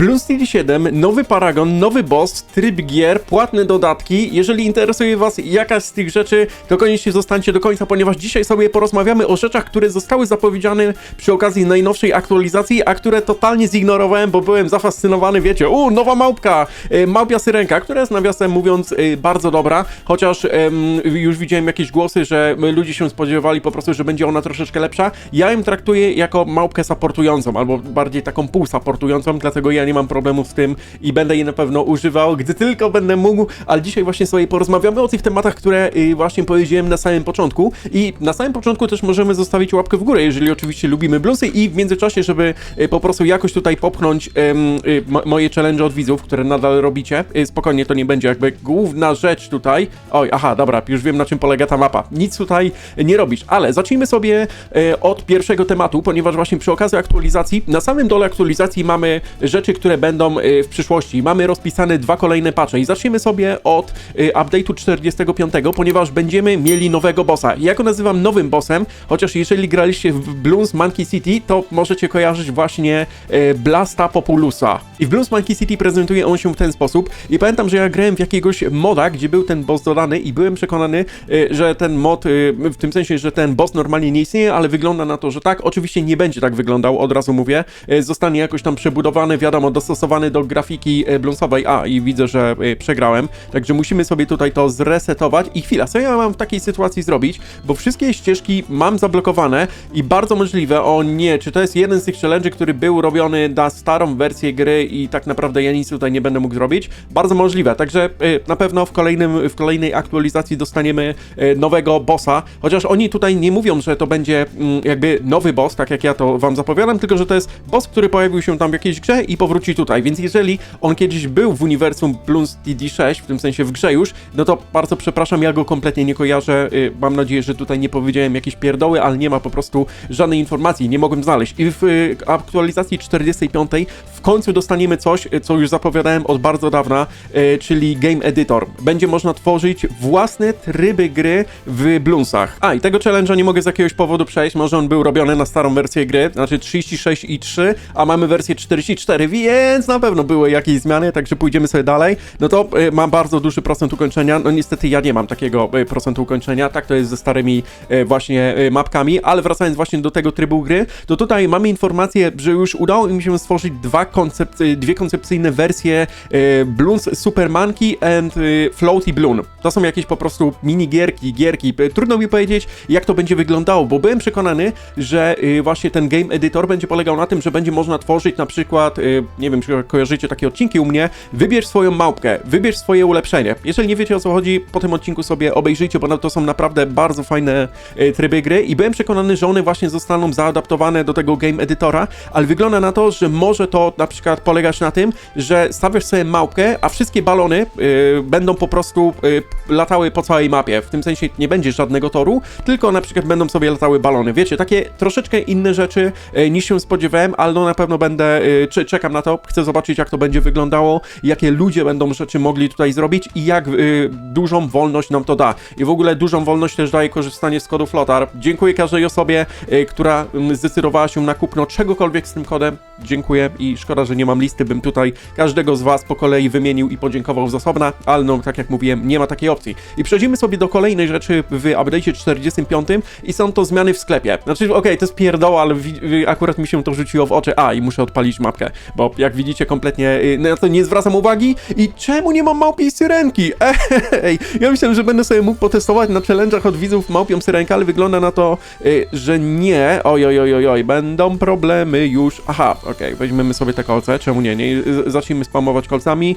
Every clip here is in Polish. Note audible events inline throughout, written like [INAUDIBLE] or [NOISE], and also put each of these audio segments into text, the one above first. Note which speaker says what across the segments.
Speaker 1: Bloom City 7, nowy Paragon, nowy boss, tryb gier, płatne dodatki. Jeżeli interesuje Was jakaś z tych rzeczy, to koniecznie zostańcie do końca, ponieważ dzisiaj sobie porozmawiamy o rzeczach, które zostały zapowiedziane przy okazji najnowszej aktualizacji, a które totalnie zignorowałem, bo byłem zafascynowany, wiecie, u, nowa małpka, e, małpia syrenka, która jest nawiasem mówiąc e, bardzo dobra, chociaż em, już widziałem jakieś głosy, że ludzie się spodziewali po prostu, że będzie ona troszeczkę lepsza. Ja ją traktuję jako małpkę supportującą, albo bardziej taką półsupportującą, dlatego ja nie mam problemów z tym i będę jej na pewno używał, gdy tylko będę mógł, ale dzisiaj właśnie sobie porozmawiamy o tych tematach, które y, właśnie powiedziałem na samym początku i na samym początku też możemy zostawić łapkę w górę, jeżeli oczywiście lubimy bluesy i w międzyczasie, żeby y, po prostu jakoś tutaj popchnąć y, mo- moje challenge od widzów, które nadal robicie, spokojnie to nie będzie jakby główna rzecz tutaj. Oj, aha, dobra, już wiem na czym polega ta mapa. Nic tutaj nie robisz, ale zacznijmy sobie od pierwszego tematu, ponieważ właśnie przy okazji aktualizacji, na samym dole aktualizacji mamy rzeczy, które będą e, w przyszłości. Mamy rozpisane dwa kolejne patche i zaczniemy sobie od e, update'u 45, ponieważ będziemy mieli nowego bossa. Ja go nazywam nowym bossem, chociaż jeżeli graliście w Bloons Monkey City, to możecie kojarzyć właśnie e, Blasta Populusa. I w Bloons Monkey City prezentuje on się w ten sposób i pamiętam, że ja grałem w jakiegoś moda, gdzie był ten boss dodany i byłem przekonany, że ten mod, w tym sensie, że ten boss normalnie nie istnieje, ale wygląda na to, że tak. Oczywiście nie będzie tak wyglądał, od razu mówię. Zostanie jakoś tam przebudowany, wiadomo, dostosowany do grafiki e, Bloomsowej. A, i widzę, że e, przegrałem. Także musimy sobie tutaj to zresetować. I chwila, co ja mam w takiej sytuacji zrobić? Bo wszystkie ścieżki mam zablokowane i bardzo możliwe, o nie, czy to jest jeden z tych challenge, który był robiony na starą wersję gry i tak naprawdę ja nic tutaj nie będę mógł zrobić? Bardzo możliwe, także e, na pewno w, kolejnym, w kolejnej aktualizacji dostaniemy nowego bossa, chociaż oni tutaj nie mówią, że to będzie mm, jakby nowy boss, tak jak ja to wam zapowiadam, tylko że to jest boss, który pojawił się tam w jakiejś grze i powróci tutaj, więc jeżeli on kiedyś był w uniwersum Bloons DD6, w tym sensie w grze już, no to bardzo przepraszam, ja go kompletnie nie kojarzę, y, mam nadzieję, że tutaj nie powiedziałem jakieś pierdoły, ale nie ma po prostu żadnej informacji, nie mogłem znaleźć. I w y, aktualizacji 45 w końcu dostaniemy coś, y, co już zapowiadałem od bardzo dawna, czyli Game Editor. Będzie można tworzyć własne tryby gry w Bloonsach. A, i tego challenge'a nie mogę z jakiegoś powodu przejść, może on był robiony na starą wersję gry, znaczy 36 i 3, a mamy wersję 44, więc na pewno były jakieś zmiany, także pójdziemy sobie dalej. No to y, mam bardzo duży procent ukończenia, no niestety ja nie mam takiego y, procentu ukończenia, tak to jest ze starymi y, właśnie y, mapkami, ale wracając właśnie do tego trybu gry, to tutaj mamy informację, że już udało mi się stworzyć dwa koncept, y, dwie koncepcyjne wersje y, Bloons Super Monkey and y, Floaty Bloon. To są jakieś po prostu minigierki, gierki. Y, Trudno mi powiedzieć, jak to będzie wyglądało, bo byłem przekonany, że y, właśnie ten game editor będzie polegał na tym, że będzie można tworzyć na przykład, y, nie wiem, czy kojarzycie takie odcinki u mnie, wybierz swoją małpkę, wybierz swoje ulepszenie. Jeżeli nie wiecie o co chodzi, po tym odcinku sobie obejrzyjcie, bo to są naprawdę bardzo fajne y, tryby gry i byłem przekonany, że one właśnie zostaną zaadaptowane do tego game editora, ale wygląda na to, że może to na przykład polegać na tym, że stawiasz sobie małpkę, a wszystkie balony y, będą po prostu y, latały po całej mapie. W tym sensie nie będzie żadnego toru, tylko na przykład będą sobie latały balony. Wiecie, takie troszeczkę inne rzeczy niż się spodziewałem, ale no na pewno będę, czekam na to, chcę zobaczyć jak to będzie wyglądało, jakie ludzie będą rzeczy mogli tutaj zrobić i jak y, dużą wolność nam to da. I w ogóle dużą wolność też daje korzystanie z kodu Flotar. Dziękuję każdej osobie, y, która y, zdecydowała się na kupno czegokolwiek z tym kodem. Dziękuję i szkoda, że nie mam listy, bym tutaj każdego z was po kolei wymienił i podziękował z osobna, ale no tak jak mówiłem, nie ma takiej opcji. I przechodzimy sobie do kolejnej rzeczy w update'cie 45 i są to zmiany w sklepie. Znaczy, okej, to jest pierdoła, ale wi- akurat mi się to rzuciło w oczy. A, i muszę odpalić mapkę, bo jak widzicie kompletnie y, na to nie zwracam uwagi i czemu nie mam małpiej syrenki? [LAUGHS] Ej, ja myślałem, że będę sobie mógł potestować na challenge'ach od widzów małpią syrenkę, ale wygląda na to, y, że nie. Oj, oj, oj, oj, oj, będą problemy już. Aha, okej, weźmiemy sobie te kolce, czemu nie? nie? Z- Zacznijmy spamować kolcami,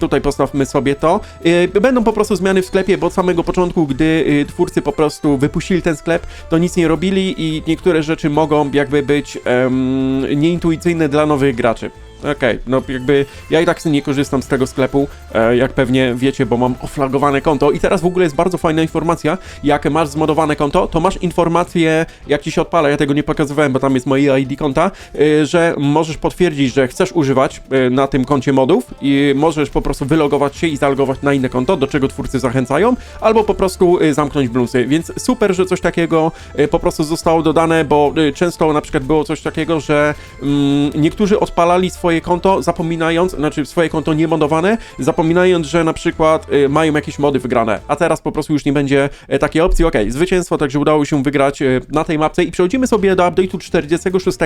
Speaker 1: tutaj postawmy sobie to. Y, Będą po prostu zmiany w sklepie, bo od samego początku, gdy y, twórcy po prostu wypuścili ten sklep, to nic nie robili i niektóre rzeczy mogą jakby być nieintuicyjne dla nowych graczy. Okej, no jakby ja i tak nie korzystam z tego sklepu, e, jak pewnie wiecie, bo mam oflagowane konto. I teraz w ogóle jest bardzo fajna informacja, jak masz zmodowane konto, to masz informację, jak ci się odpala, ja tego nie pokazywałem, bo tam jest moje ID konta, e, że możesz potwierdzić, że chcesz używać e, na tym koncie modów i możesz po prostu wylogować się i zalogować na inne konto, do czego twórcy zachęcają, albo po prostu zamknąć bluesy, więc super, że coś takiego po prostu zostało dodane, bo często na przykład było coś takiego, że mm, niektórzy odpalali swoje swoje konto, zapominając, znaczy swoje konto niemodowane, zapominając, że na przykład y, mają jakieś mody wygrane, a teraz po prostu już nie będzie y, takiej opcji. Okej, zwycięstwo, także udało się wygrać y, na tej mapce. I przechodzimy sobie do update'u 46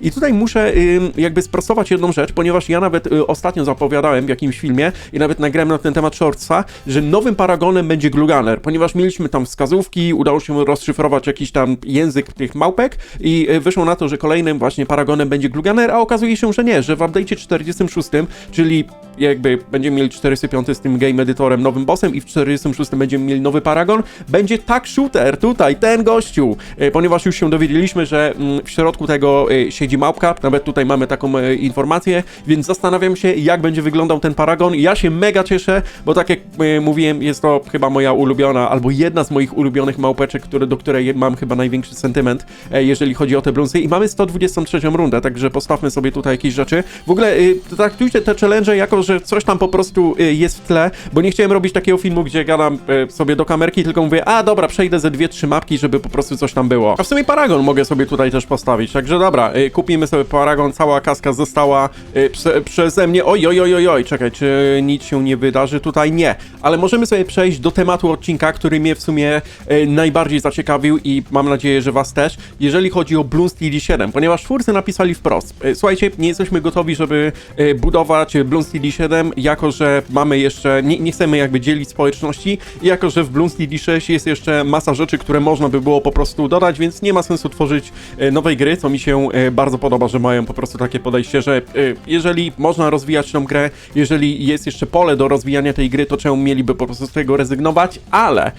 Speaker 1: i tutaj muszę y, jakby sprostować jedną rzecz, ponieważ ja nawet y, ostatnio zapowiadałem w jakimś filmie i nawet nagrałem na ten temat shortsa, że nowym paragonem będzie Gluganer, ponieważ mieliśmy tam wskazówki, udało się rozszyfrować jakiś tam język tych małpek i y, wyszło na to, że kolejnym właśnie paragonem będzie Gluganer, a okazuje się, że nie, że w update'cie 46, czyli jakby będziemy mieli 45 z tym game editorem, nowym bossem i w 46 będziemy mieli nowy paragon, będzie tak shooter tutaj, ten gościu, e, ponieważ już się dowiedzieliśmy, że mm, w środku tego e, siedzi małpka, nawet tutaj mamy taką e, informację, więc zastanawiam się, jak będzie wyglądał ten paragon. Ja się mega cieszę, bo tak jak mówiłem, jest to chyba moja ulubiona, albo jedna z moich ulubionych małpeczek, które, do której mam chyba największy sentyment, jeżeli chodzi o te brunzy. I mamy 123 rundę, także postawmy sobie tutaj jakieś rzeczy. W ogóle y, traktujcie te challenge jako, że coś tam po prostu y, jest w tle, bo nie chciałem robić takiego filmu, gdzie gadam y, sobie do kamerki, tylko mówię, a dobra, przejdę ze dwie, trzy mapki, żeby po prostu coś tam było. A w sumie Paragon mogę sobie tutaj też postawić, także dobra, y, kupimy sobie Paragon, cała kaska została y, prze, przeze mnie. Oj, oj, oj, oj, oj, czekaj, czy nic się nie wydarzy tutaj? Nie, ale możemy sobie przejść do tematu odcinka, który mnie w sumie y, najbardziej zaciekawił i mam nadzieję, że was też, jeżeli chodzi o Bloons TD 7, ponieważ twórcy napisali wprost, y, słuchajcie, nie jesteśmy gotowi, żeby y, budować Bloons TD 7, jako że mamy jeszcze, nie, nie chcemy jakby dzielić społeczności, jako że w Bloons TD 6 jest jeszcze masa rzeczy, które można by było po prostu dodać, więc nie ma sensu tworzyć y, nowej gry, co mi się y, bardzo podoba, że mają po prostu takie podejście, że jeżeli można rozwijać tą grę, jeżeli jest jeszcze pole do rozwijania tej gry, to czemu mieliby po prostu z tego rezygnować, ale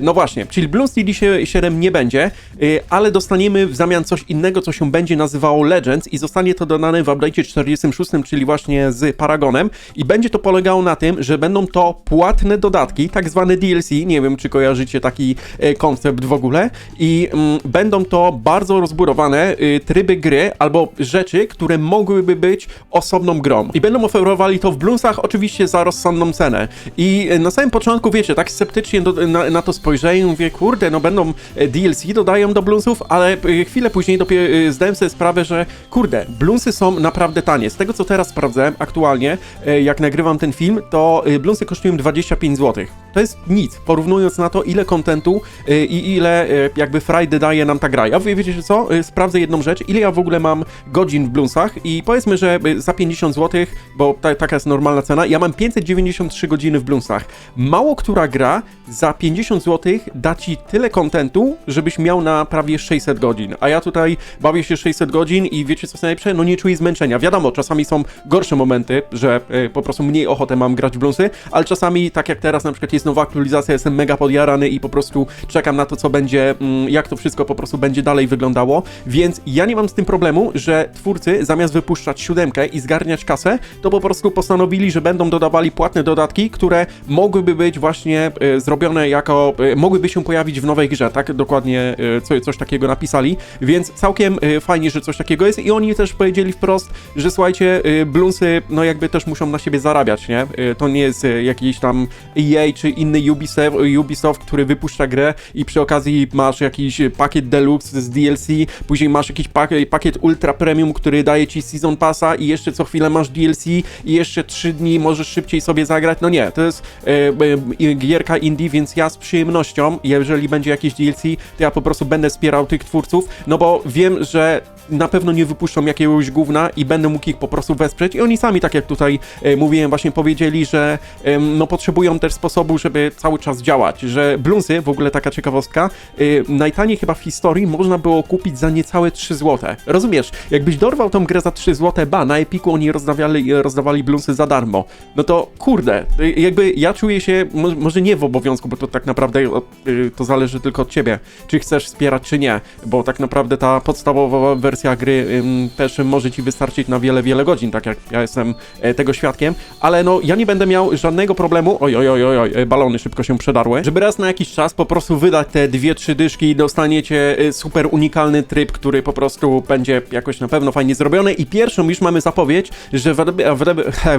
Speaker 1: no właśnie, czyli Bloons TD 7 nie będzie, ale dostaniemy w zamian coś innego, co się będzie nazywało Legends i zostanie to dodane w update'cie 46, czyli właśnie z Paragonem. I będzie to polegało na tym, że będą to płatne dodatki, tak zwane DLC, nie wiem czy kojarzycie taki e, koncept w ogóle. I mm, będą to bardzo rozbudowane y, tryby gry albo rzeczy, które mogłyby być osobną grą. I będą oferowali to w Bloonsach oczywiście za rozsądną cenę. I e, na samym początku wiecie, tak sceptycznie do, na, na to spojrzałem mówię, kurde, no będą e, DLC dodają do Bloonsów, ale chwilę później dopiero zdałem sobie sprawę, że kurde, Bloonsy są naprawdę tanie. Z tego co teraz sprawdzałem aktualnie, e, jak nagrywam ten film, to Bloonsy kosztują 25 zł. To jest nic, porównując na to, ile kontentu e, i ile e, jakby frajdy daje nam ta gra. Ja wiecie co? Sprawdzę jedną rzecz, ile ja w ogóle mam godzin w Bloonsach i powiedzmy, że za 50 zł, bo ta, taka jest normalna cena, ja mam 593 godziny w Bloonsach. Mało która gra za 50 zł da ci tyle kontentu, żebyś miał na prawie 600 godzin. A ja tutaj bawię się 600 godzin i wiecie co jest najlepsze? No nie czuję zmęczenia. Wiadomo, czasami są gorsze momenty, że e, po prostu mniej ochotę mam grać w Bloonsy, ale czasami, tak jak teraz na przykład jest nowa aktualizacja, jestem mega podjarany i po prostu czekam na to, co będzie, mm, jak to wszystko po prostu będzie dalej wyglądało, więc ja nie mam z tym problemu, że twórcy zamiast wypuszczać siódemkę i zgarniać kasę, to po prostu postanowili, że będą dodawali płatne dodatki, które mogłyby być właśnie e, zrobione jako, e, mogłyby się pojawić w nowej grze, tak? Dokładnie e, co, coś takiego napisali, więc całkiem e, fajnie, że coś takiego jest i oni też powiedzieli wprost, że słuchajcie, e, Bloonsy, no jakby też muszą na siebie zarabiać, nie? E, To nie jest e, jakiś tam EA czy inny Ubisoft, Ubisoft, który wypuszcza grę i przy okazji masz jakiś pakiet deluxe z DLC, później masz jakiś pak pakiet ultra premium, który daje ci season passa i jeszcze co chwilę masz DLC i jeszcze 3 dni możesz szybciej sobie zagrać. No nie, to jest gierka indie, więc ja z przyjemnością, jeżeli będzie jakieś DLC, to ja po prostu będę wspierał tych twórców, no bo wiem, że na pewno nie wypuszczą jakiegoś gówna i będę mógł ich po prostu wesprzeć i oni sami, tak jak tutaj e, mówiłem, właśnie powiedzieli, że no potrzebują też sposobu, żeby cały czas działać, że Bloonsy, w ogóle taka ciekawostka, e, najtaniej chyba w historii można było kupić za niecałe 3 zł. Rozumiesz? Jakbyś dorwał tą grę za 3 zł, ba, na Epiku oni rozdawali, rozdawali Bloonsy za darmo. No to kurde, e, jakby ja czuję się, mo- może nie w obowiązku, bo to tak naprawdę to zależy tylko od ciebie, czy chcesz wspierać, czy nie, bo tak naprawdę ta podstawowa wersja gry ym, też może ci wystarczyć na wiele, wiele godzin, tak jak ja jestem e, tego świadkiem, ale no ja nie będę miał żadnego problemu, oj, oj, oj, oj, e, balony szybko się przedarły, żeby raz na jakiś czas po prostu wydać te dwie, trzy dyszki i dostaniecie e, super unikalny tryb, który po prostu będzie jakoś na pewno fajnie zrobiony. I pierwszą już mamy zapowiedź, że w, w,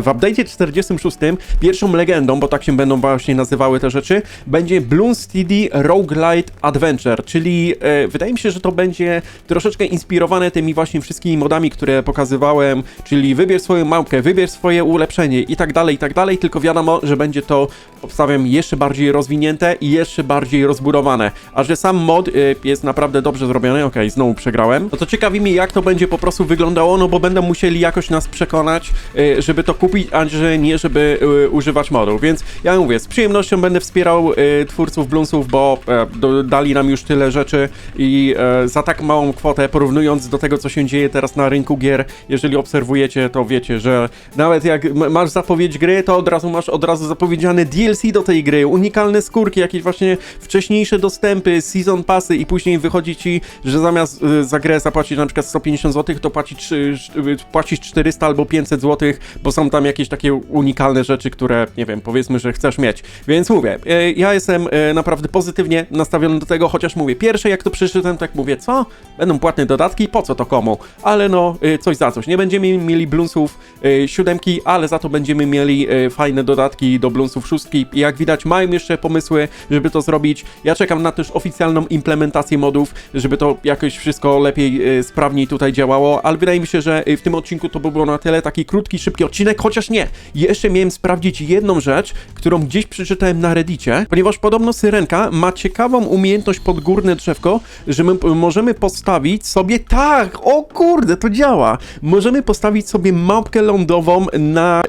Speaker 1: w, [LAUGHS] update'cie 46 pierwszą legendą, bo tak się będą właśnie nazywały te rzeczy, będzie Bloons TD Roguelite Adventure, czyli e, wydaje mi się, że to będzie troszeczkę inspirowane zrobione tymi właśnie wszystkimi modami, które pokazywałem, czyli wybierz swoją małpkę, wybierz swoje ulepszenie i tak dalej, i tak dalej, tylko wiadomo, że będzie to, obstawiam, jeszcze bardziej rozwinięte i jeszcze bardziej rozbudowane. A że sam mod y, jest naprawdę dobrze zrobiony, okej, znowu przegrałem, no to ciekawi mnie, jak to będzie po prostu wyglądało, no bo będą musieli jakoś nas przekonać, y, żeby to kupić, a że nie, żeby y, używać modów, więc ja mówię, z przyjemnością będę wspierał y, twórców Bloomsów, bo do, dali nam już tyle rzeczy i e, za tak małą kwotę, porównując do tego, co się dzieje teraz na rynku gier, jeżeli obserwujecie, to wiecie, że nawet jak masz zapowiedź gry, to od razu masz od razu zapowiedziane DLC do tej gry, unikalne skórki, jakieś właśnie wcześniejsze dostępy, season passy i później wychodzi ci, że zamiast y, za grę zapłacić na przykład 150 zł, to y, y, płacisz 400 albo 500 zł, bo są tam jakieś takie unikalne rzeczy, które, nie wiem, powiedzmy, że chcesz mieć. Więc mówię, y, ja jestem naprawdę pozytywnie nastawiony do tego, chociaż mówię, pierwsze jak to przeczytałem, tak mówię, co? Będą płatne dodatki, po co to komu? Ale no, y, coś za coś. Nie będziemy mieli Bloomsów y, siódemki, ale za to będziemy mieli y, fajne dodatki do Bloomsów szóstki. I jak widać, mają jeszcze pomysły, żeby to zrobić. Ja czekam na też oficjalną implementację modów, żeby to jakoś wszystko lepiej, sprawniej tutaj działało, ale wydaje mi się, że w tym odcinku to by było na tyle taki krótki, szybki odcinek, chociaż nie. Jeszcze miałem sprawdzić jedną rzecz, którą gdzieś przeczytałem na Reddicie, ponieważ podobno Syrenka ma ciekawą umiejętność podgórne drzewko, że my możemy postawić sobie, tak, o kurde, to działa, możemy postawić sobie małpkę lądową na,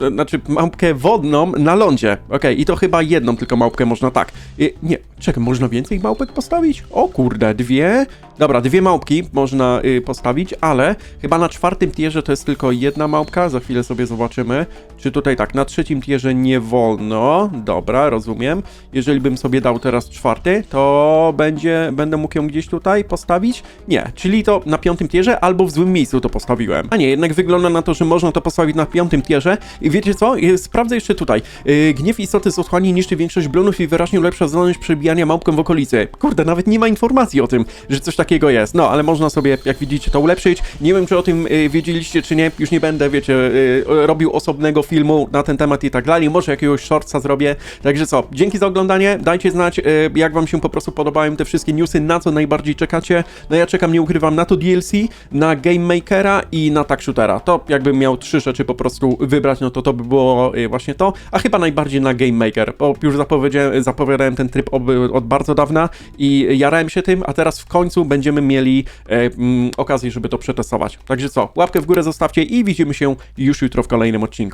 Speaker 1: yy, znaczy małpkę wodną na lądzie, okej, i to chyba jedną tylko małpkę można tak, yy, nie, czekaj, można więcej małpek postawić? O kurde, dwie, dobra, dwie małpki można yy, postawić, ale chyba na czwartym tierze to jest tylko jedna małpka, za chwilę sobie zobaczymy, czy tutaj tak, na trzecim tierze nie wolno, dobra, rozumiem, jeżeli bym sobie dał teraz czwarty, to będzie, będę mógł ją gdzieś tutaj postawić? Nie, czyli to na piątym tierze albo w złym miejscu to postawiłem. A nie, jednak wygląda na to, że można to postawić na piątym tierze i wiecie co? Y, Sprawdzę jeszcze tutaj. Yy, Gniew istoty z otchłani niszczy większość blonów i wyraźnie ulepsza zdolność przebijania małpką w okolicy. Kurde, nawet nie ma informacji o tym, że coś takiego jest. No, ale można sobie, jak widzicie, to ulepszyć. Nie wiem, czy o tym y, wiedzieliście, czy nie. Już nie będę, wiecie, y, robił osobnego filmu na ten temat i tak dalej. Może jakiegoś shortsa zrobię. Także co, dzięki za oglądanie. Dajcie znać, y, jak wam się po prostu podobają te wszystkie newsy, na co najbardziej czekacie. No ja czekam, nie ukrywam, na to DLC, na Game Makera i na Tag Shootera. To jakbym miał trzy rzeczy po prostu wybrać, no to to by było y, właśnie to. A chyba najbardziej na Game Maker, bo już zapowiadałem ten tryb od, bardzo dawna i jarałem się tym, a teraz w końcu będziemy mieli e, mm, okazję, żeby to przetestować. Także co, łapkę w górę zostawcie i widzimy się już jutro w kolejnym odcinku.